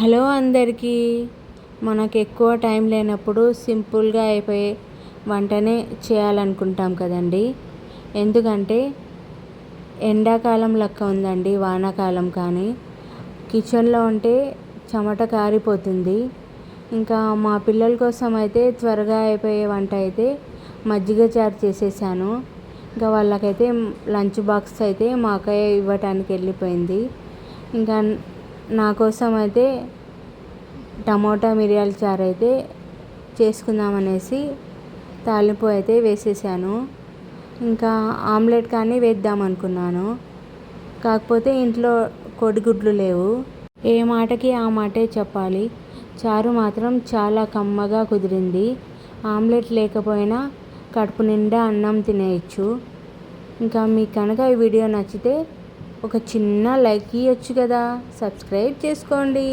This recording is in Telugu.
హలో అందరికీ. మనకు ఎక్కువ టైం లేనప్పుడు సింపుల్గా అయిపోయే వంటనే చేయాలనుకుంటాం కదండి. ఎందుకంటే ఎండాకాలం లెక్క ఉందండి వానాకాలం కానీ. కిచెన్లో ఉంటే చెమట కారిపోతుంది. ఇంకా మా పిల్లల కోసం అయితే త్వరగా అయిపోయే వంట అయితే మజ్జిగ చారు చేసేసాను. ఇంకా వాళ్ళకైతే లంచ్ బాక్స్ అయితే మా అక్కయ్య ఇవ్వటానికి వెళ్ళిపోయింది. ఇంకా నా కోసం అయితే టమోటా మిరియాల చారు అయితే చేసుకుందామనేసి తాలింపు అయితే వేసేసాను. ఇంకా ఆమ్లెట్ కానీ వేద్దాం అనుకున్నాను. కాకపోతే ఇంట్లో కోడిగుడ్లు లేవు. ఏ మాటకి ఆ మాటే చెప్పాలి. చారు మాత్రం చాలా కమ్మగా కుదిరింది. ఆమ్లెట్ లేకపోయినా కడుపు నిండా అన్నం తినేయచ్చు. ఇంకా మీకు కనుక ఈ వీడియో నచ్చితే ఒక చిన్న లైక్ ఇవ్వచ్చు కదా. సబ్స్క్రైబ్ చేసుకోండి.